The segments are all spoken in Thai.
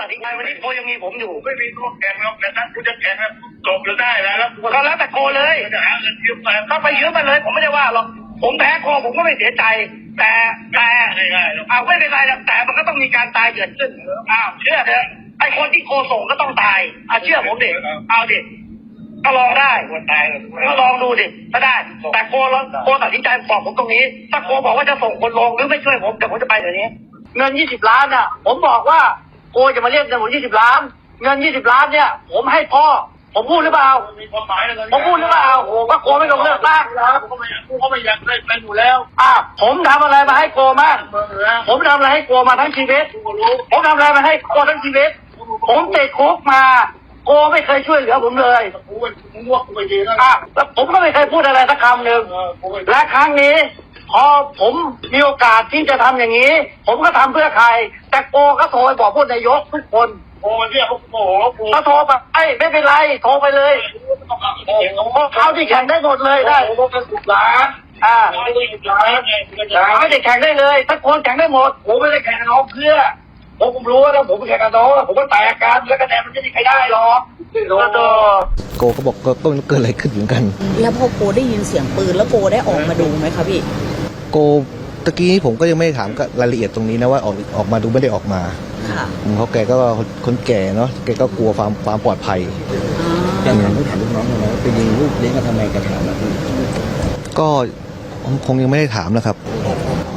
ตัดสินใจวันนี้โกยังมีผมอยู่ไม่มีตัวแข่งหรอกแต่ถ้ากูจะแข่งแล้วจบแล้วได้แล้วแล้วกูก็แล้วแต่โกเลยจะหาเงินยืมมาก็ไปยืมมาเลย ผมไม่ได้ว่าหรอกผมแพ้โกผมก็ไม่เสียใจ แต่แต่ง่ายๆหรอกเอาไม่เป็นไรหรอกแต่มันก็ต้องมีการตายเกิดขึ้นอ้าวเชื่อเถอะไอคนที่โกส่งก็ต้องตายอะเชื่อผมดิเอาดิก็ลองได้คนตายเลยก็ลองดูดิถ้าได้ แต่โกลโกตัดสินใจบอกผมตรงนี้ ถ้าโกบอกว่าจะส่งคนลงหรือไม่ช่วยผมเดี๋ยวผมจะไปเดี๋ยวนี้ เงินยี่สิบล้านอะ ผมบอกว่า โกจะมาเรียกเงินผมยี่สิบล้าน เงินยี่สิบล้านเนี่ย ผมให้พ่อ ผมพูดหรือเปล่า มีความหมายอะไรผมพูดหรือเปล่าโอ้ก็โกไม่ลงเลือกตั้งนะกูก็ไม่อยากกูก็ไม่อยากได้เป็นอยู่แล้วอะผมทำอะไรมาให้โกมากเมืองเหนือผมทำอะไรให้โกมาทั้งชีวิตกูก็รู้ผมทำอะไรมาให้โกทั้งชีวิต ผมติดคุกมา โกไม่เคยช่วยเหลือผมเลยกูเป็นกูว่ากูไม่ดีนะอะแล้วผมก็ไม่เคยพูดอะไรสักคำหนึ่งเออกูไม่และครั้งนี้ พอผมมีโอกาสที่จะทำอย่างนี้ ผมก็ทำเพื่อใคร แต่โกก็โทรไปบอกพูดนายกทุกคนโอ้ยเนี่ยเขาโอ้โหกูถ้าโทรไปเอ้ยไม่เป็นไรโทรไปเลยต้องเอาเองเพราะเขาที่แข่งได้หมดเลยได้โอ้โหเป็นสิบล้านอ่าร้อยยี่สิบล้านไงกูจะไม่ได้แข่งได้เลยถ้าคนแข่งได้หมดผมไม่ได้แข่งกับน้องเพื่อ ผมผมรู้ว่าถ้าผมไปแข่งกับน้องผมก็แตกกันแล้วคะแนนมันจะมีใครได้หรอกโอ้โหโกก็บอกก็ต้องเกิดอะไรขึ้นเหมือนกัน แล้วพอโกได้ยินเสียงปืนแล้วโกได้ออกมาดูไหมคะพี่ โกตะกี้ผมก็ยังไม่ได้ถามกับรายละเอียดตรงนี้นะว่าออกออกมาดูไม่ได้ออกมาค่ะอืมเพราะแกก็คนแก่เนาะแกก็กลัวความความปลอดภัยแกถามลูกถามลูกน้องเลยว่าไปยิงลูกเลี้ยงกันทำไมแกถามนะพี่ก็คงยังไม่ได้ถามนะครับ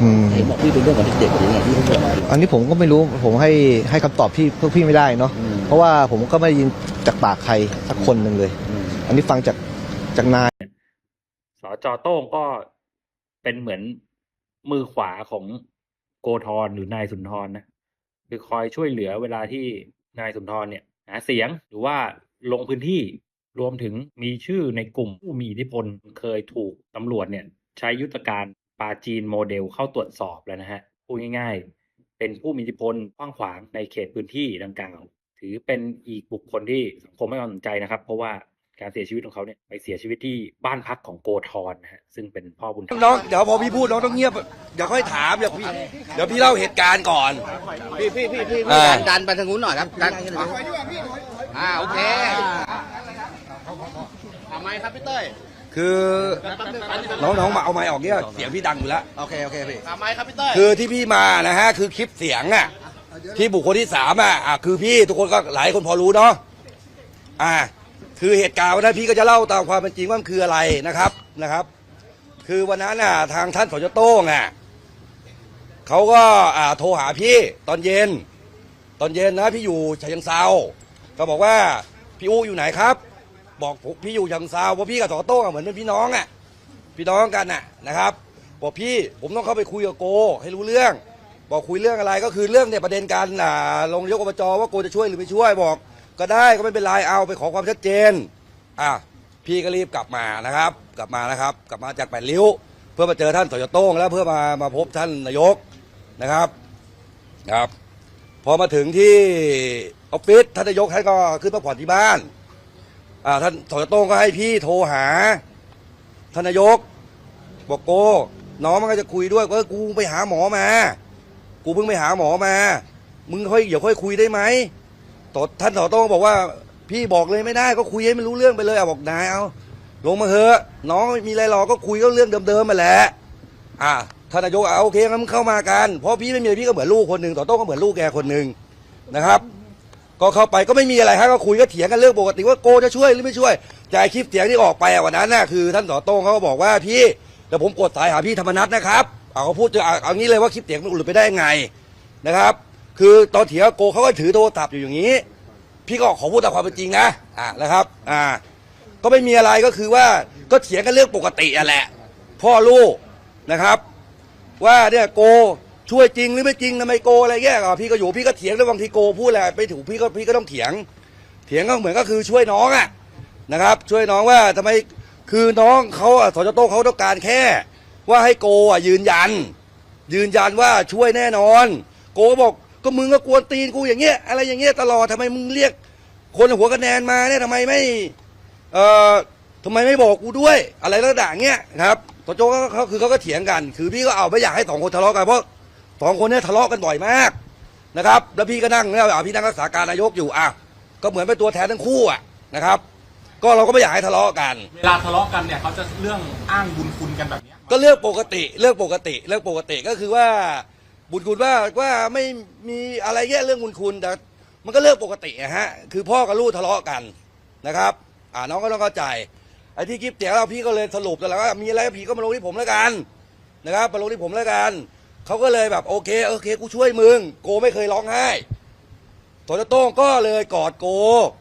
อืมเห็นบอกพี่เป็นเรื่องของเด็กๆหรือไงพี่เขาบอกมาอันนี้ผมก็ไม่รู้ผมให้ให้คำตอบพี่พวกพี่ไม่ได้เนาะอืม เพราะว่าผมก็ไม่ได้ยินจากปากใครสักคนหนึ่งเลย อืม อันนี้ฟังจากจากนาย สจโต้งก็เป็นเหมือนมือขวาของโกธรหรือนายสุนทรนะคือคอยช่วยเหลือเวลาที่นายสุนทรเนี่ยหาเสียงหรือว่าลงพื้นที่รวมถึงมีชื่อในกลุ่มผู้มีอิทธิพลเคยถูกตำรวจเนี่ย ใช้ยุทธการ ปาจีนโมเดลเข้าตรวจสอบแล้วนะฮะพูดง่ายๆ เป็นผู้มีอิทธิพลกว้างขวางในเขตพื้นที่ดังกล่าวถือเป็นอีกบุคคลที่สังคมให้ความสนใจนะครับ เพราะว่าการเสียชีวิตของเขาเนี่ยไปเสียชีวิตที่บ้านพักของโกธรนะฮะซึ่งเป็นพ่อบุญธรรมน้องเดี๋ยวพอพี่พูดน้องต้องเงียบเดี๋ยวค่อยถามเดี๋ยวพี่เดี๋ยวพี่เล่าเหตุการณ์ก่อนพี่พี่พี่พี่อ่าดันดันไปทางนู้นหน่อยครับดันอ่าโอเคทำไมครับพี่เต้ย คือน้องน้องมาเอาไม้ออกเนี่ยเสียงพี่ดังอยู่แล้ว โอเค โอเคพี่ทำไมครับพี่เต้ยคือที่พี่มานะฮะคือคลิปเสียงอะที่บุคคลที่สามอะอะคือพี่ทุกคนก็หลายคนพอรู้เนาะอ่า คือเหตุการณ์วันนั้นพี่ก็จะเล่าตามความเป็นจริงว่ามันคืออะไรนะครับนะครับ คือวันนั้นน่ะทางท่านสจโต้งอะเขาก็อ่าโทรหาพี่ตอนเย็น ตอนเย็นนะพี่อยู่ฉะเชิงเซาก็บอกว่าพี่อู้อยู่ไหนครับ บอกผมพี่อยู่ฉะเชิงซาเพราะพี่กับสจโต้อะเหมือนเป็นพี่น้องอะพี่น้องกันน่ะนะครับ บอกพี่ผมต้องเข้าไปคุยกับโก ให้รู้เรื่อง บอกคุยเรื่องอะไรก็คือเรื่องเนี่ยประเด็นการอ่าลงนายกอบจว่าโกจะช่วยหรือไม่ช่วยบอก ก็ได้ก็ไม่เป็นไรเอาไปขอความชัดเจนอะพี่ก็รีบกลับมานะครับ กลับมานะครับ กลับมาจากแปดริ้ว เพื่อมาเจอท่านสจโต้งแล้วเพื่อมามาพบท่านนายกนะครับครับพอมาถึงที่ออฟฟิศท่านนายกท่านก็ขึ้นพักผ่อนที่บ้าน อ่าท่านสจโต้งก็ให้พี่โทรหาทานนายก บอกโกน้องมันก็จะคุยด้วยว่ากูไปหาหมอมา กูเพิ่งไปหาหมอมา มึงค่อยเดี๋ยวค่อยคุยได้ไหมต่อท่านต่อโต้งบอกว่า พี่บอกเลยไม่ได้ก็คุยให้มันรู้เรื่องไปเลยเอะบอกนายเอาลงมาเถอะน้องมีอะไรหรอกก็คุยก็เรื่องเดิมๆมาแหละอะท่านนายกเอะโอเคงั้นมึงเข้ามากันเพราะพี่ไม่มีพี่ก็เหมือนลูกคนหนึ่งต่อโต้งก็เหมือนลูกแกคนหนึ่งนะครับ ก็เข้าไปก็ไม่มีอะไรฮะก็คุยก็เถียงกันเรื่องปกติว่าโกจะช่วยหรือไม่ช่วยจากคลิปเสียงที่ออกไปอะวันนั้นน่ะคือท่านต่อโต้งเขาก็บอกว่าพี่เดี๋ยวผมกดสายหาพี่ธรรมนัทนะครับเอาเขาพูดจะเอาเอางี้เลยว่าคลิปเสียงมันหลุดไปได้ยังไงนะครับ คือตอนเถียงกับโกเขาก็ถือโทรศัพท์อยู่อย่างนี้ พี่ก็ขอพูดตามความเป็นจริงนะอ่านะครับอ่า ก็ไม่มีอะไรก็คือว่าก็เถียงกันเรื่องปกติอะแหละ พ่อลูกนะครับ ว่าเนี่ยโก ช่วยจริงหรือไม่จริงทำไมโกอะไรแย่อะพี่ก็อยู่พี่ก็เถียงแล้วบางทีโกพูดอะไรไม่ถูกพี่ก็พี่ก็ต้องเถียง เถียงก็เหมือนก็คือช่วยน้องอะนะครับ ช่วยน้องว่าทำไมคือน้องเขาสจโต้เขาต้องการแค่ ว่าให้โกอะยืนยัน ยืนยันว่าช่วยแน่นอน โกบอกก็มึงก็กวนตีนกูอย่างเงี้ยอะไรอย่างเงี้ยตลอดทำไมมึงเรียก คนหัวคะแนนมาเนี่ยทำไมไม่เอ่อทำไมไม่บอกกูด้วย อะไรระดับเงี้ยนะครับตโจก็เขาคือเขาก็เถียงกัน คือพี่ก็เอาไม่อยากให้สองคนทะเลาะกันเพราะ สองคนเนี่ยทะเลาะกันบ่อยมากนะครับแล้วพี่ก็นั่งเนี่ยอะพี่นั่งรักษาการนายกอยู่อะก็เหมือนเป็นตัวแทนทั้งคู่อะนะครับ ก็เราก็ไม่อยากให้ทะเลาะกัน เวลาทะเลาะกันเนี่ยเขาจะเรื่องอ้างบุญคุณกันแบบเนี้ยก็เรื่องปกติเรื่องปกติเรื่องปกติก็คือว่าบุญคุณว่าว่าไม่มีอะไรแย่เรื่องบุญคุณแต่มันก็เรื่องปกติอะฮะคือพ่อกับลูกทะเลาะกันนะครับ อ่าน้องก็ต้องเข้าใจไอ้ที่คลิปเสียงเราพี่ก็เลยสรุปแล้วว่ามีอะไรก็พี่ก็มาลงที่ผมแล้วกันนะครับมาลงที่ผมแล้วกัน เขาก็เลยแบบโอเคโอเคกูช่วยมึง โกไม่เคยร้องไห้โถจะโต้งก็เลยกอดโก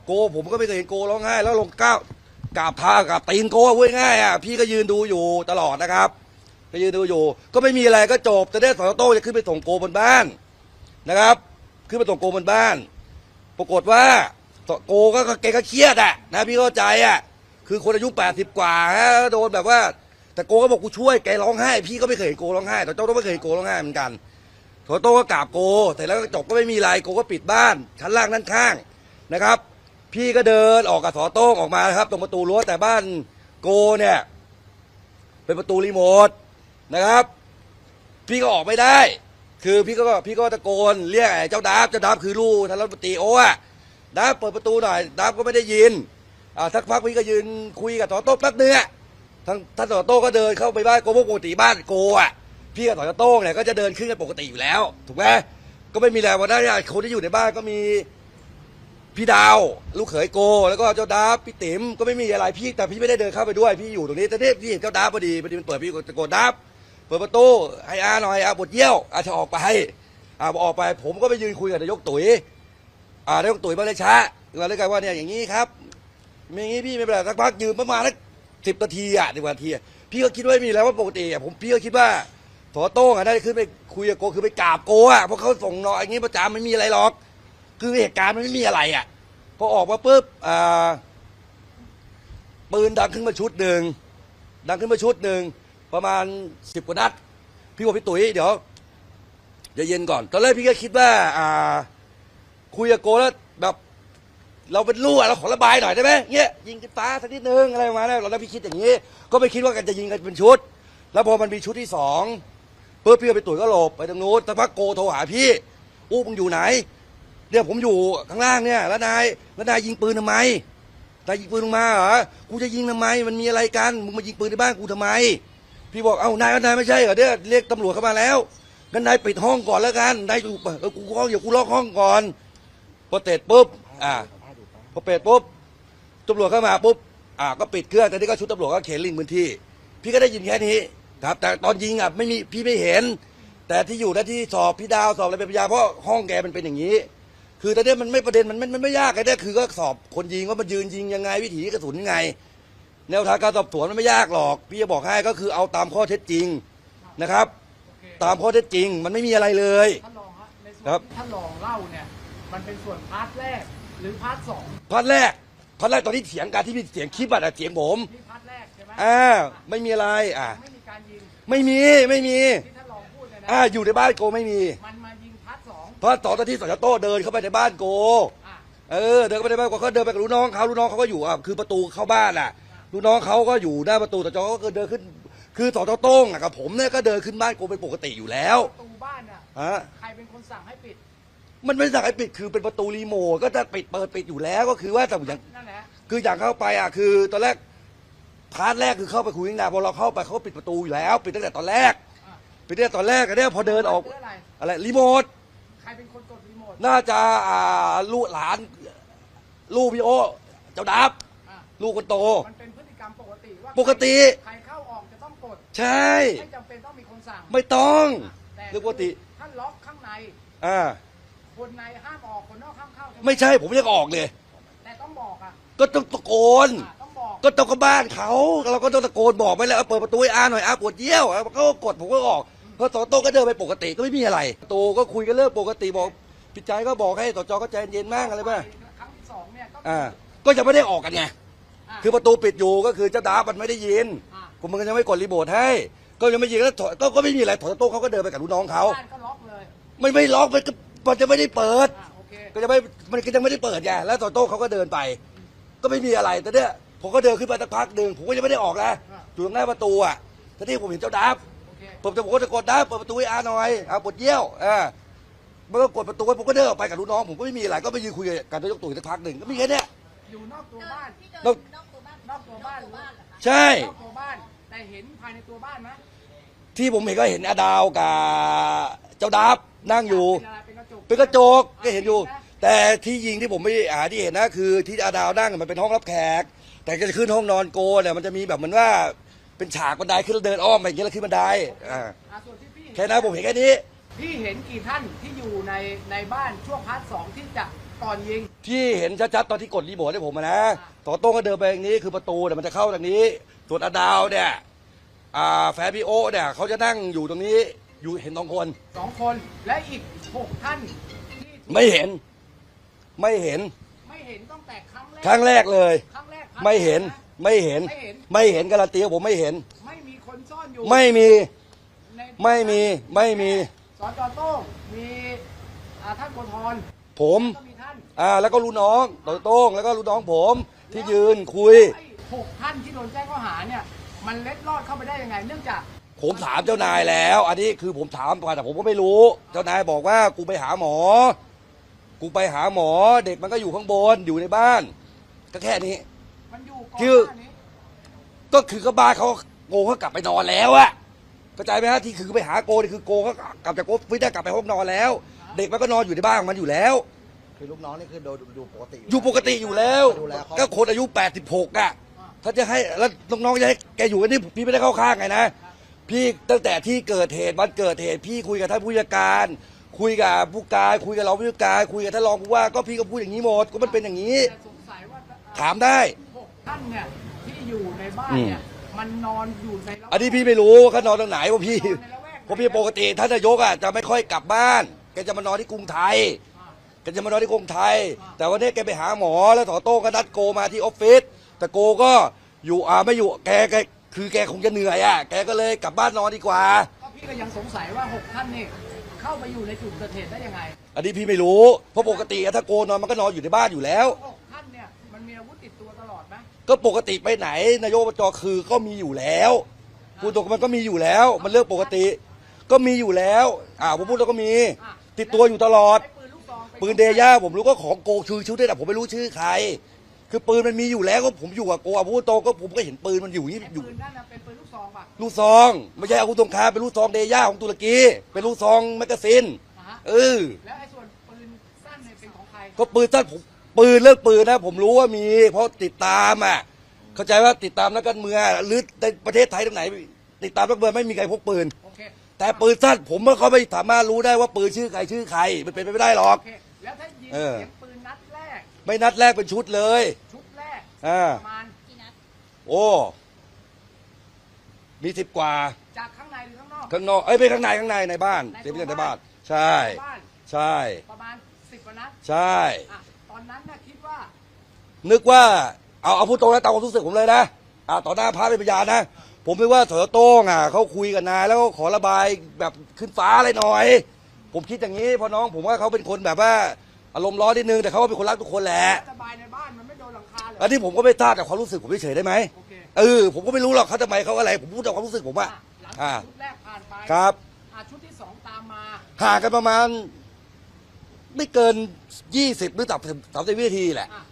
โกผมก็ไม่เคยเห็นโกร้องไห้ แล้วลงก้าวกราบเท้ากราบตีนโกพูดง่ายอะพี่ก็ยืนดูอยู่ตลอดนะครับก็ยืนดูอยู่ ก็ไม่มีอะไรก็จบแต่ได้สอโต้งจะขึ้นไปส่งโกบนบ้านนะครับ ขึ้นไปส่งโกบนบ้าน ปรากฏว่าโกก็แกก็เครียดอะนะพี่เข้าใจอะคือคนอายุแปดสิบกว่าฮะโดนแบบว่า แต่โกก็บอกกูช่วยแกร้องไห้ พี่ก็ไม่เคยเห็นโกร้องไห้แต่โต้ก็ไม่เคยเห็นโกร้องไห้เหมือนกันโถโต้ก็กราบโกแต่แล้วจบก็ไม่มีอะไรโกก็ปิดบ้านชั้นล่างด้านข้างนะครับ พี่ก็เดินออกกับสอโต้งออกมาครับ ตรงประตูรั้วแต่บ้านโกเนี่ยเป็นประตูรีโมทนะครับ พี่ก็ออกไม่ได้ คือพี่ก็พี่ก็ตะโกนเรียกไอ้เจ้าดาบเจ้าดาบคือลูกท่านรัฐมนตรีโอ้อะดาบเปิดประตูหน่อยดาบก็ไม่ได้ยินอ่าสักพักพี่ก็ยืนคุยกับต่อโต้แป๊บเนึงอ ท่านท่านต่อโต้ก็เดินเข้าไปบ้านโกปกติบ้านโกอะพี่กับต่อโต้เนี่ยก็จะเดินขึ้นกันปกติอยู่แล้ว ถูกไหมก็ไม่มีอะไรวันนั้นเนี่ยคนที่อยู่ในบ้านก็มีพี่ดาวลูกเขยโก แล้วก็เจ้าดาบพี่ติ๋มก็ไม่มีอะไรพี่แต่พี่ไม่ได้เดินเข้าไปด้วยพี่อยู่ตรงนี้แต่เนี่ยพี่เห็นเจ้าดาบพอดีพอดีมันเปิดพี่ก็ตะโกนดาบเปิดประตูให้อาหน่อยอาบทเยี่ยวอาจะออกไปอาออกไป ผมก็ไปยืนคุยกับนายกตุ๋ยอ่านายกตุ๋ยมาเลยช้ามาเลยกันว่าเนี่ยอย่างนี้ครับม่อย่างนี้พี่ไม่เป็นไรสักพักยืนประมาณสัก สิบนาทีอะสิบนาทีอะพี่ก็คิดว่าไม่มีแล้วว่าปกติอะผมพี่ก็คิดว่าถอโต้งอะได้ขึ้นไปคุยกับโกคือไปกราบโกอะเพราะเขาส่งนออย่างนี้ประจำไม่มีอะไรหรอก คือเหตุการณ์มันไม่มีอะไรอะพอออกมาปุ๊บอ่าปืนดังขึ้นมาชุดหนึ่งดังขึ้นมาชุดหนึ่งประมาณสิบกว่านัดพี่บอกพี่ตุ๋ยเดี๋ยวเดี๋ยวเย็นก่อนตอนแรกพี่ก็คิดว่าอ่าคุยกับโกแล้วแบบ เราเป็นลูกอะเราขอระบายหน่อยได้ไหมเงี้ยยิงกันฟ้าสักนิดนึงอะไรประมาณนั้นเราแล้วพี่คิดอย่างนี้ ก็ไม่คิดว่ากันจะยิงกันเป็นชุด แล้วพอมันมีชุดที่สองปุ๊บพี่กับพี่ไปตุ๋ยก็หลบไปตรงนู้นแต่พักโกโทรหาพี่อู้มึงอยู่ไหนเนี่ยผมอยู่ข้างล่างเนี่ยแล้วนายแล้วนายยิงปืนทำไมนายยิงปืนลงมาเหรอกูจะยิงทำไม มันมีอะไรกันมึงมายิงปืนในบ้านกูทำไม พี่บอกเอ้านายนายไม่ใช่เหรอเนี่ยเรียกตำรวจเข้ามาแล้วงั้นนายปิดห้องก่อนแล้วกันนายอยู่เออกูห้องอย่ากูล็อกห้องก่อนพอเสร็จปุ๊บอ่า อเปิดปุ๊บตำรวจเข้ามาปุ๊บอ่าก็ปิดเครื่องแต่นี่ก็ชุดตำรวจก็เขนลิงพื้นที่ พี่ก็ได้ยินแค่นี้ครับ แต่ตอนยิงอะไม่มีพี่ไม่เห็น แต่ที่อยู่หน้าที่สอบพี่ดาวสอบอะไรเป็นพยานเพราะห้องแกมันเป็นอย่างนี้ คือตอนนี้มันไม่ประเด็นมันไม่มันไม่ยากไอ้เนี่ยคือก็สอบคนยิงว่ามันยืนยิงยังไงวิถีกระสุนยังไง แนวทางการสอบสวนมันไม่ยากหรอก พี่จะบอกให้ก็คือเอาตามข้อเท็จจริงนะครับ ตามข้อเท็จจริงมันไม่มีอะไรเลย ท่านรองฮะในส่วนครับ ที่ท่านรองเล่าเนี่ย มันเป็นส่วนพาร์ทแรก หรือพาร์ทสองพาร์ทแรกพาร์ทแรกตอนที่เถียงกันที่มีเสียงคลิปอะเสียงผมนี่พาร์ทแรกใช่ไหมอ่าไม่มีอะไรอ่าไม่มีการยิงไม่มีไม่มีที่ท่านรองพูดเนี่ยนะอ่าอยู่ในบ้านโกไม่มีมันมายิงพาร์ทสองเพราะตอนตอนที่สจโต้เดินเข้าไปในบ้านโกอะเออเดินเข้าไปในบ้านโกเขาเดินไปกับลูกน้องเขาลูกน้องเขาก็อยู่อะคือประตูเข้าบ้านอะลูกน้องเขาก็อยู่หน้าประตูแต่จอก็เดินขึ้น คือสจโต้งอะกับผมเนี่ยก็เดินขึ้นบ้านโกเป็นปกติอยู่แล้วประตูบ้านอะฮะใครเป็นคนสั่งให้ปิด มันไม่สั่งให้ปิดคือเป็นประตูรีโมทก็จะปิดเปิดปิดอยู่แล้วก็คือว่าแต่อย่างนั่นแหละคืออย่างเข้าไปอะคือตอนแรกพาร์ทแรกคือเข้าไปคุยข้างในพอเราเข้าไปเขาก็ปิดประตูอยู่แล้ว ปิดตั้งแต่ตอนแรกอะปิดตั้งแต่ตอนแรกอันเนี้ยพอเดินออกเพื่ออะไรอะไรรีโมทใครเป็นคนกดรีโมทน่าจะอ่าลูกหลาน ลูกพี่โอเจ้าดับอะลูกคนโต มันเป็นพฤติกรรมปกติว่าปกติ ใครเข้าออกจะต้องกดใช่ ไม่จำเป็นต้องมีคนสั่งไม่ต้อง แต่เรื่องปกติ ท่านล็อกข้างใน อ่า คนในห้ามออกคนนอกห้ามเข้าใช่ไหมไม่ใช่ผมยังออกเลย แต่ต้องบอกอะก็ต้องตะโกน อะต้องบอกก็ต้องกับบ้านเขาเราก็ต้องตะโกนบอกไปแล้วเปิดประตูให้อาหน่อยอาปวดเยี่ยวอะเขาก็กดผมก็ออกเพราะสอโต้ก็เดินไปปกติก็ไม่มีอะไรโตก็คุยกันเรื่องปกติบอกพี่ใจก็บอกให้สจก็ใจเย็นมากอะไรบ้างครั้งที่สองเนี่ยก็อ่า ก็ยังไม่ได้ออกกันไงะ คือประตูปิดอยู่ก็คือเจ้าดาบมันไม่ได้ยินอะผมมันก็ยังไม่กดรีโมทให้ ก็ยังไม่ยิงแล้วถอยก็ก็ไม่มีอะไรถอยโต้งเขาก็เดินไปกับลูกน้องเขา บ้านก็ล็อกเลย ไม่ไม่ล็อกมันก็ มันจะไม่ได้เปิด อะโอเคก็จะไม่มันก็ยังไม่ได้เปิดไงแล้วต่อโต้งเขาก็เดินไป ก็ไม่มีอะไรแต่เนี่ยผมก็เดินขึ้นไปสักพักหนึ่งผมก็ยังไม่ได้ออกนะอยู่ตรงหน้าประตูอะแต่ที่ผมเห็นเจ้าดับ โอเคผมจะผมก็จะกดดับเปิดประตูให้อาหน่อยอาปวดเยี่ยวอ่ามันก็กดประตูไว้ผมก็เดินออกไปกับลูกน้อง ผมก็ไม่มีอะไรก็ไปยืนคุยกับนายกตู่สักพักหนึ่งก็มีแค่เนี้ย อยู่นอกตัวบ้านนอก นอกตัวบ้านหรือใช่ นอกตัวบ้าน แต่เห็นภายในตัวบ้านไหมที่ผมเห็นก็เห็นอาดาวกับเจ้าดับนั่งอยู่ เป็นอะไร เป็นกระจกเป็นกระจกก็เห็นอยู่ แต่ที่ยิงที่ผมไม่หาที่เห็นนะคือที่อาดาวนั่งมันเป็นห้องรับแขก แต่จะขึ้นห้องนอนโกเนี่ยมันจะมีแบบเหมือนว่าเป็นฉากบันไดขึ้นแล้วเดินอ้อมไปอย่างเงี้ยแล้วขึ้นบันไดอ่าอะส่วนที่พี่เห็นแค่นั้นผมเห็นแค่นี้ พี่เห็นกี่ท่านที่อยู่ในในบ้านช่วงพาร์ทสองที่จะก่อนยิง ที่เห็นชัดๆตอนที่กดรีโมทให้ผมอะนะต่อโต้งก็เดินไปอย่างนี้คือประตูเนี่ยมันจะเข้าทางนี้ ส่วนอาดาวเนี่ยอ่าแฟนพี่โอเนี่ยเขาจะนั่งอยู่ตรงนี้ อยู่เห็นสองคน สองคนและอีกหกท่านที่ไม่เห็น ไม่เห็น ไม่เห็นตั้งแต่ครั้งแรกครั้งแรกเลย ครั้งแรกครั้งไม่เห็นแรกะไม่เห็น ไม่เห็น ไม่เห็นการันตีว่าผมไม่เห็น ไม่มีคนซ่อนอยู่ไม่มี ในไม่มี ไม่มี สจโต้งมีอ่าท่านโกธรผม ก็มีท่านอ่า แล้วก็ลูกน้องต่อโต้ง แล้วก็ลูกน้องผม ที่ยืนคุย ไอ้หกท่านที่โดนแจ้งข้อหาเนี่ยมันเล็ดลอดเข้าไปได้ยังไง เนื่องจาก ผมถามเจ้านายแล้ว อันนี้คือผมถามไปแต่ผมก็ไม่รู้ เจ้านายบอกว่ากูไปหาหมอ กูไปหาหมอ เด็กมันก็อยู่ข้างบนอยู่ในบ้าน ก็แค่นี้ มันอยู่ก่อนคือ หน้านี้ก็คือก็บ้านเขาโกเขากลับไปนอนแล้วอะเข้าใจไหมฮะที่คือไปหาโกนี่คือโกเขากลับจากโกฟิตกลับไปห้องนอนแล้ว เด็กมันก็นอนอยู่ในบ้านของมันอยู่แล้ว คือลูกน้องนี่คือดูดูปกติอยู่ปกติอยู่แล้ว ดูแลเขาก็คนอายุ 86 อะ ถ้าจะให้แล้วน้องๆจะให้แกอยู่กันนี่พี่ไม่ได้เข้าข้างไงนะ พี่ตั้งแต่ที่เกิดเหตุวันเกิดเหตุพี่คุยกับท่านผู้จัดการ คุยกับผู้การคุยกับรองผู้จัดการ คุยกับท่านรองผู้ว่าก็พี่ก็พูดอย่างนี้หมดก็มันเป็นอย่างนี้แต่สงสัยว่าถามได้ หกท่านเนี่ยที่อยู่ในบ้านเนี่ยมันนอนอยู่ในระแวกอันนี้พี่ไม่รู้ว่าเขานอนตรงไหนว่าพี่นอนในละแวกไหนเพราะพี่ปกติท่านนายกอะจะไม่ค่อยกลับบ้านแกจะมานอนที่กรุงไทยอ่าแกจะมานอนที่กรุงไทยอ่าแต่วันนี้แกไปหาหมอแล้วต่อโต้งก็นัดโกมาที่ออฟฟิศแต่โกก็อยู่อ่าไม่อยู่แกแก คือแกคงจะเหนื่อยอะ แกก็เลยกลับบ้านนอนดีกว่า ก็พี่ก็ยังสงสัยว่าหกท่านนี่เข้าไปอยู่ในจุดเกิดเหตุได้ยังไงอันนี้พี่ไม่รู้ เพราะปกติอะถ้าโกนอนมันก็นอนอยู่ในบ้านอยู่แล้ว หกท่านเนี่ยมันมีอาวุธติดตัวตลอดไหมก็ปกติไปไหน นายกอบจคือก็มีอยู่แล้วพูดตรงๆมันก็มีอยู่แล้ว มันเรื่องปกติ ก็มีอยู่แล้วอ่าผมพูดแล้วก็มีอะติดตัวอยู่ตลอดไอ้ปืนลูกซองไปืนเดย่าผมรู้ก็ของโกชื่อชื่อได้แต่ผมไม่รู้ชื่อใคร คือปืนมันมีอยู่แล้วก็ผมอยู่กับโกอาวุธโตก็ผมก็เห็นปืนมันอยู่นี่ไอ้อยู่ ปืนนั่นน่ะเป็นปืนลูกซองป่ะลูกซอง ไม่ใช่อาวุธสงครามเป็นลูกซองเดย่าของตุรกี เป็นลูกซองแมกกาซีนอ่าฮะเออแล้วไอ้ส่วนปืนสั้นเนี่ยเป็นของใครก็ปืนสั้นผมปืนเลิกปืนนะ ผมรู้ว่ามี เพราะติดตามอะ เข้าใจว่าติดตามนักการเมืองหรือในประเทศไทยตรงไหน ติดตามนักการเมืองไม่มีใครพกปืน โอเคแต่ปืนสั้นผมว่าเขาไม่สามารถรู้ได้ว่าปืนชื่อใครชื่อใคร มันเป็นไปไม่ได้หรอก โอเคแล้วถ้ายิงเออ เสียงปืนนัดแรก ไม่นัดแรกเป็นชุดเลย ชุดแรกอ่า ประมาณโอ้ มีสิบกว่า จากข้างในหรือข้างนอก ข้างนอก เอ้ยไม่ข้างในข้างในในบ้านในเสียงตัวในบ้าบ้าน น ใช่บ้านใช่ ประมาณสิบกว่านัดใช่ อะตอนนั้นน่ะคิดว่า นึกว่า เอาเอาพูดตรงนะตามความรู้สึกผมเลยนะอ่าต่อหน้าพระเป็นพยานนะ ผมนึกว่าเถอโต้งอะเขาคุยกับนาย แล้วก็ขอระบายแบบขึ้นฟ้าอะไรหน่อย ผมคิดอย่างนี้เพราะน้องผมว่าเขาเป็นคนแบบว่า อารมณ์ร้อนนิดนึงแต่เขาก็เป็นคนรักทุกคนแหละสบายในบ้านมันไม่โดนหลังคาเลยอันนี้ผมก็ไม่ทราบแต่ความรู้สึกผมเฉยๆได้ไหมโอเคเออผมก็ไม่รู้หรอกเขาทำไมเขาอะไร ผมพูดแต่ความรู้สึกผมอะอะหลังจากชุดแรกผ่านไปครับอะชุดที่สองตามมาห่างกันประมาณ ไม่เกินยี่สิบหรือสามสิบสามสิบวินาทีแหละ อะ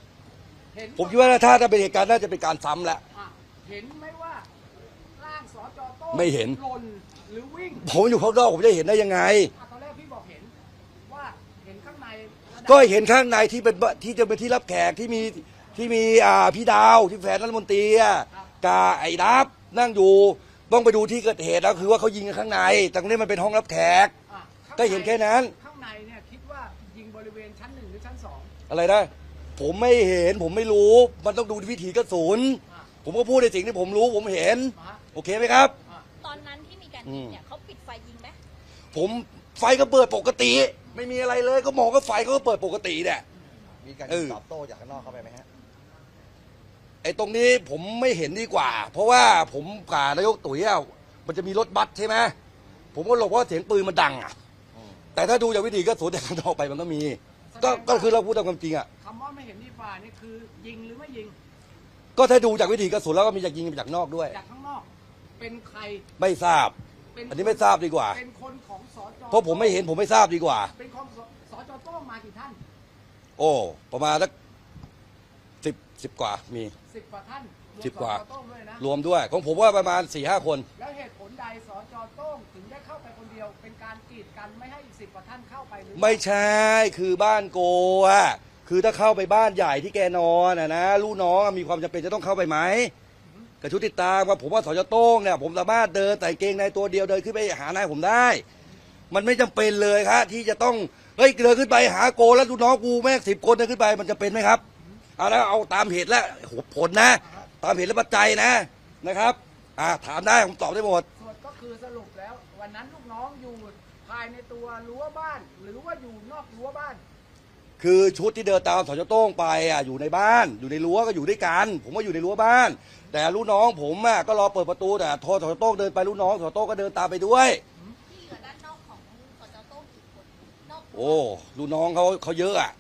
เห็นผมคิดว่าถ้าจะเป็นเหตุการณ์น่าจะเป็นการซ้ำแหละ อะเห็นไหมว่าร่างสจโต้ไม่เห็น หล่นหรือวิ่งผมอยู่ข้างนอกผมจะเห็นได้ยังไง อะตอนแรกพี่บอกเห็นว่าเห็นข้างใน ก็เห็นข้างในที่เป็นที่จะเป็นที่รับแขกที่มีที่มีอ่าพี่ดาวที่แฟนรัฐมนตรีอะกับไอ้ดับนั่งอยู่ต้องไปดูที่เกิดเหตุแล้วคือว่าเขายิงกันข้างในแต่ตรงนี้มันเป็นห้องรับแขก อะข้างก็เห็นแค่นั้น ข้างในเนี่ยคิดว่ายิงบริเวณชั้นหนึ่งหรือชั้นสองอะไรนะผมไม่เห็นผมไม่รู้ มันต้องดูวิถีกระสุน อะผมก็พูดในสิ่งที่ผมรู้ผมเห็นอะโอเคไหมครับอะตอนนั้นที่มีการยิงเนี่ยเขาปิดไฟยิงไหมผมไฟก็เปิดปกติ ไม่มีอะไรเลยก็มองก็ไฟเขาก็เปิดปกติเนี่ย มีการเออ ตอบโต้จากข้างนอกเข้าไปไหมฮะ ไอ้ตรงนี้ผมไม่เห็นดีกว่า เพราะว่าผมกับนายกตุ๋ยอะมันจะมีรถบัสใช่ไหมผมก็หลบเพราะเสียงปืนมันดังอะอืม แต่ถ้าดูจากวิธีก็สวนจากข้างนอกไปมันก็มี ก็ก็คือเราพูดตามความจริงอะคำว่าไม่เห็นดีฝ่านี่คือยิงหรือไม่ยิงก็ถ้าดูจากวิธีกระสุนแล้วก็มีจากยิงมาจากนอกด้วย จากข้างนอก เป็นใครไม่ทราบ เป็นอันนี้ไม่ทราบดีกว่า เป็นคนของสจเพราะผมไม่เห็นผมไม่ทราบดีกว่า เป็นของสสจโต้งมากี่ท่านโอ้ ประมาณสักสิบสิบกว่ามี สิบกว่าท่านรมสิบกว่า สจโต้งด้วยนะรวมด้วย ของผมว่าประมาณสี่ห้าคน แล้วเหตุผลใดสจโต้งถึงได้เข้าไปคนเดียวเป็นการกีดกันไม่ให้อีกสิบกว่าท่านเข้าไปหรือไม่ใช่คือบ้านโกอะคือถ้าเข้าไปบ้านใหญ่ที่แกนอนอะนะลูกน้องอะมีความจำเป็นจะต้องเข้าไปไหม กับชุดติดตามว่าผมว่าสจโต้งเนี่ยผมสามารถเดินแต่งเกงในตัวเดียวเดินขึ้นไปหานายผมได้ มันไม่จำเป็นเลยครับที่จะต้องเฮ้ยเดินขึ้นไปหาโกแล้วลูกน้องกูแม่งสิบคนเดินขึ้นไปมันจะเป็นไหมครับเอาแล้วเอาตามเหตุและผลนะ ตามเหตุและปัจจัยนะนะครับอ่าถามได้ผมตอบได้หมดส่วนก็คือสรุปแล้ว วันนั้นลูกน้องอยู่ภายในตัวรั้วบ้าน หรือว่าอยู่นอกรั้วบ้าน คือชุดที่เดินตามสจโต้งไปอะอยู่ในบ้าน อยู่ในรั้วก็อยู่ด้วยกัน ผมก็อยู่ในรั้วบ้าน แต่ลูกน้องผมอะก็รอเปิดประตูแต่โทรสจโต้งเดินไปลูกน้องสจโต้งก็เดินตามไปด้วย ที่เหลือด้านนอกของสจโต้งกี่คนนอกโอ้ลูกน้องเขาเขาเยอะอะ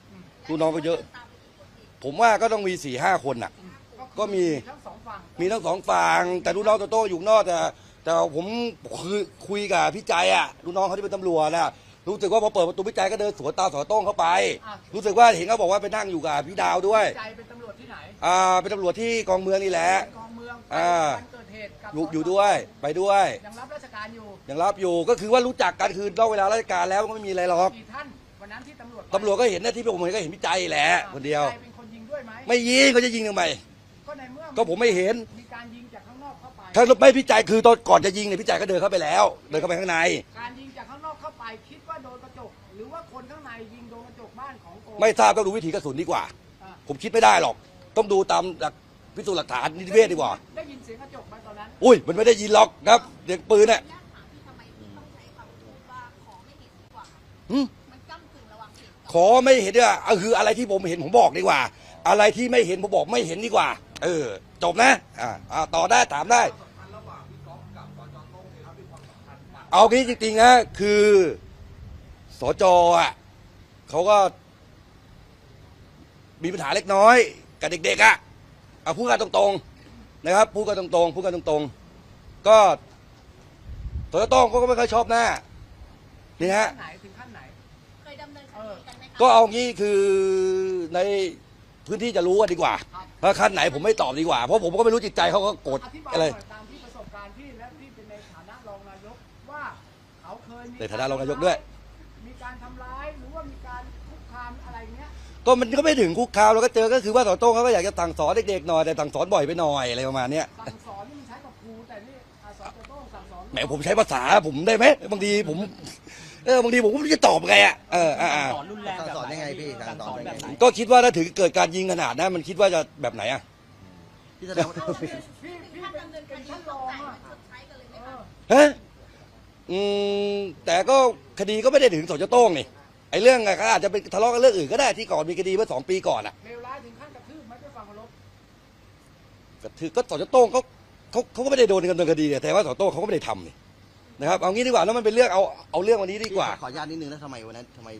ลูกน้องก็เยอะ ตามไปกี่คนอีกผมว่าก็ต้องมีสี่ห้าคนอะ ก็มี ทั้งสองฝั่งมีทั้งสองฝั่งแต่ลูกน้องสจโต้งอยู่ข้างนอกแต่แต่ผมคือคุยกับพี่ใจอะลูกน้องเขาที่เป็นตำรวจน่ะ รู้สึกว่าพอเปิดประตูพี่ใจก็เดินสวนตามสจโต้งเข้าไปรู้สึกว่าเห็นเขาบอกว่าไปนั่งอยู่กับพี่ดาวด้วยใจเป็นตำรวจที่ไหนอ่าเป็นตำรวจที่กองเมืองนี่แหละกองเมืองอ่า วันเกิดเหตุกับอยู่สจอยู่ด้วยไปด้วยยังรับราชการอยู่ยังรับอยู่ก็คือว่ารู้จักกันคือนอกเวลาราชการแล้วก็ไม่มีอะไรหรอกกี่ท่านวันนั้นที่ตำรวจไปตำรวจก็เห็นหน้าที่ผมเห็นก็เห็นพี่ใจแหละคนเดียว ใจเป็นคนยิงด้วยไหมไม่ยิงเขาจะยิงทำไม ก็ในเมื่อก็ผมไม่เห็น มีการยิงจากข้างนอกเข้าไป ถ้าไม่พี่ใจคือตอนก่อนจะยิงเนี่ยพี่ใจก็เดินเข้าไปแล้ว เดินเข้าไปข้างใน การยิง ไม่ทราบต้องดูวิถีกระสุนดีกว่าอ่า ผมคิดไม่ได้หรอก ต้องดูตามหลักพิสูจน์หลักฐานนิติเวศดีกว่า ได้ยินเสียงกระจกไหมตอนนั้น อุ้ยมันไม่ได้ยินหรอกครับเด็กปืนเนี่ยญาติถามที่ทำไมที่ต้องใช้คำพูดว่าขอไม่เห็นดีกว่าหึมันก้ากึ่งระหว่างเหตุกับขอไม่เห็นเนี่ยเอาคืออะไรที่ผมเห็นผมบอกดีกว่า อะไรที่ไม่เห็นผมบอกไม่เห็นดีกว่า เออ จบนะอ่าอ่าต่อได้ถามได้ เอางี้จริงๆนะคือสจอะเขาก็ มีปัญหาเล็กน้อยกับเด็กๆอะเอาพูดกันตรงๆนะครับพูดกันตรงๆพูดกันตรงๆ ก็สจต้องก็ไม่ค่อยชอบหน้านี่ฮะขั้นไหนถึงขั้นไหน เคยดำเนินคดีกันไหมคะก็เอางี้คือในพื้นที่จะรู้กันดีกว่าครับถ้าขั้นไหนผมไม่ตอบดีกว่า เพราะผมก็ไม่รู้จิตใจเขาก็โกรธอธิบายอะไรหน่อยตามที่ประสบการณ์พี่และพี่เป็นในฐานะรองนายกว่าเขาเคยมีในฐานะรองนายกด้วย ก็มันก็ไม่ถึงคุกคามเราก็เจอก็คือว่าต่อโต้งเขาก็อยากจะสั่งสอนเด็กๆหน่อยแต่สั่งสอนบ่อยไปหน่อยอะไรประมาณเนี้ยสั่งสอนนี่มันใช้กับครูแต่นี่อาสาจะต้องสั่งสอนแหมผมใช้ภาษาผมได้ไหมบางทีผมเออบางทีผมก็ไม่รู้จะตอบไงอะเอออ่าอ่าสอนรุนแรงสอนยังไงพี่การสอนแบบไหนก็คิดว่าถ้าถึงเกิดการยิงขนาดนั้นมันคิดว่าจะแบบไหนอะพี่แสดงว่าพี่พี่ท่านเป็นดำเนินคเป็นดีท่านรต้อองงจ่ายอะเงินชดใช้กันเลยไหมเอคะอฮะอืมแต่ก็คดีก็ไม่ได้ถึงสจโต้งนี่ ไอ้เรื่องอะก็อาจจะเป็นทะเลาะกันเรื่องอื่นก็ได้ที่ก่อนมีคดีเมื่อสองปีก่อนอะเลวร้ายถึงขั้นกระทืบไหมด้วยความเคารพก็ถือก็สจโต้งเขาเขาเขาก็ไม่ได้โดนดำเนินคดีเนี่ยแต่ว่าสจโต้งเขาก็ไม่ได้ทำนี่นะครับเอางี้ดีกว่าแล้วมันเป็นเรื่องเอาเอาเรื่องวันนี้ดีกว่าขออนุญาตนิดนึงนะทำไมวันนั้นทำไม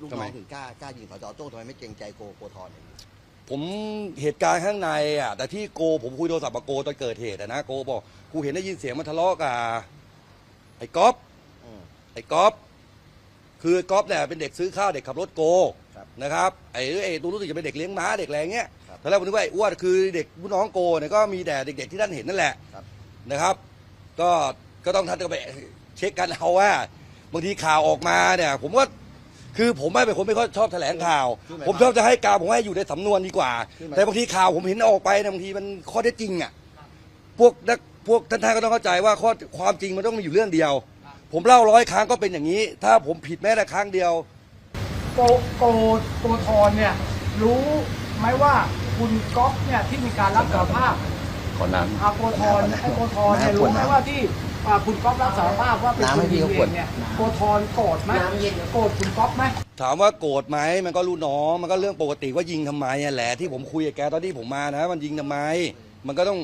ลูกทำน้ไมองถึงกล้ากล้ายิงสจโต้งทำไมไม่เกรงใจโกโกทอนอย่างนี้ผมเหตุการณ์ข้างในอะแต่ที่โกผมคุยโทรศัพท์กับโกตอนเกิดเหตุอะนะโกบอกกูเห็นได้ยินเสียงมันทะเลาะกับไอ้ก๊อฟอืมไอ้ก๊อฟ คือไอ้ก๊อฟเนี่ยเป็นเด็กซื้อข้าวเด็กขับรถโกครับนะครับไอ้ไอ้ตัวรู้สึกจะเป็นเด็กเลี้ยงม้าเด็กอะไรเงี้ยครับ ตอนแรกผมนึกว่าไอ้อ้วนคือเด็กผู้น้องโกเนี่ยก็มีแต่เด็ก ๆที่ท่านเห็นนั่นแหละครับ นะครับ ก็ก็ต้องท่านก็ไปเช็คกันเอาว่าบางทีข่าวออกมาเนี่ย ผมว่าคือผมไม่เป็นคนไม่ค่อยชอบแถลงข่าวผมชอบจะให้การผมให้อยู่ในสำนวนดีกว่าแต่บางทีข่าวผมเห็นออกไปเนี่ยบางทีมันข้อเท็จจริงอะพวกนักพวกท่านท่านก็ต้องเข้าใจว่าข้อความจริงมันต้องมีอยู่เรื่องเดียว ผมเล่าร้อยครั้งก็เป็นอย่างนี้ ถ้าผมผิดแม้แต่ครั้งเดียว โกโกโกทอนเนี่ย รู้ไหมว่าคุณก๊อฟเนี่ยที่มีการรับสารภาพขอน้ำ อาโกทอนไอ้โกทอนเนี่ยรู้ไหมว่าที่อ่าคุณก๊อฟรับสารภาพว่าเป็นน้ำคให้นพี่ยิงเขาเอขวด งเนี่ยโกทอนโกรธไหมโกรธคุณก๊อฟไหม ถามว่าโกรธไหมมันก็รู้น้องมันก็เรื่องปกติว่ายิงทำไมอะแหละที่ผมคุยกับแกตอนที่ผมมานะ มันยิงทำไม มันก็ต้อง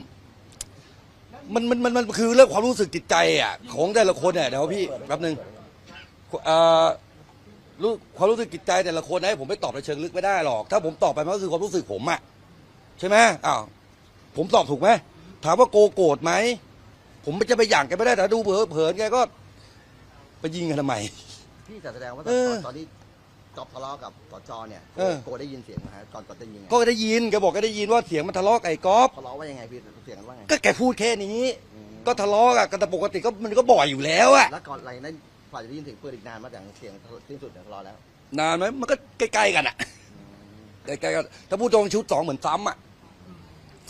มันมันมันมันคือเรื่องความรู้สึกจิตใจอะของแต่ละคนเนี่ยเดี๋ยวพี่แป๊บนึงเอ่อรู้ความรู้สึกจิตใจแต่ละคนนะให้ผมไม่ตอบในเชิงลึกไม่ได้หรอก ถ้าผมตอบไปมันก็คือความรู้สึกผมอะใช่ไหมอ้าวผมตอบถูกไหมถามว่าโกโกรธไหมผมจะไปหยั่งแกไม่ได้แต่ดูเผลอเผินแกก็ ไปยิงกันทำไม พี่แต่แสดงว่าเออ ตอนที่ จอบทะเลาะกับสจเนี่ยเออ โกได้ยินเสียงนะฮะตอนตอนจะยิงไงก็ได้ยินแกบอกแกได้ยินว่าเสียงมันทะเลาะกับไอ้ก๊อฟทะเลาะว่ายังไงพี่เสียงกันว่าไงก็แกพูดแค่นี้ อืมก็ทะเลาะกันแต่ปกติก็มันก็บ่อยอยู่แล้วอะแล้วก่อนอะไรนั้นฝ่ายจะได้ยินเสียงปืนอีกนานมาแต่เสียงสิ้นสุดเนี่ยทะเลาะแล้วนานไหมมันก็ใกล้ๆกันอะใกล้ๆกันถ้าพูดตรงชุดสองเหมือนซ้ำอะ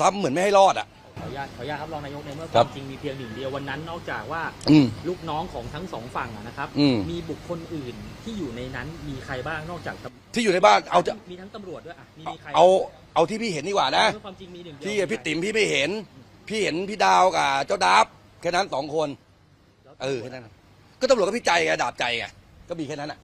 ซ้ำเหมือนไม่ให้รอดอะข ออนุญาตขออนุญาตครับรองนายกในเมื่อคครัวาบมจริงมีเพียงหนึ่งเดียววันนั้นนอกจากว่าอืมลูกน้องของทั้งสองฝั่งอะนะครับ อืม มีบุคคลอื่นที่อยู่ในนั้นมีใครบ้างนอกจากตำที่อยู่ในบ้านเอาจะมีทั้งตำรวจด้วยอะมีมีใครเอาเอาที่พี่เห็นดีกว่านะ เมื่อความจริงมีหนึ่งเดียวพี่กับพี่ติ๋มพี่ไม่เห็น พี่เห็นพี่ดาวกับเจ้าดับแค่นั้นสองคน แล้วเออแค่นั้นก็ตำรวจก็พี่ใจไงดาบใจไงก็มีแค่นั้นอะ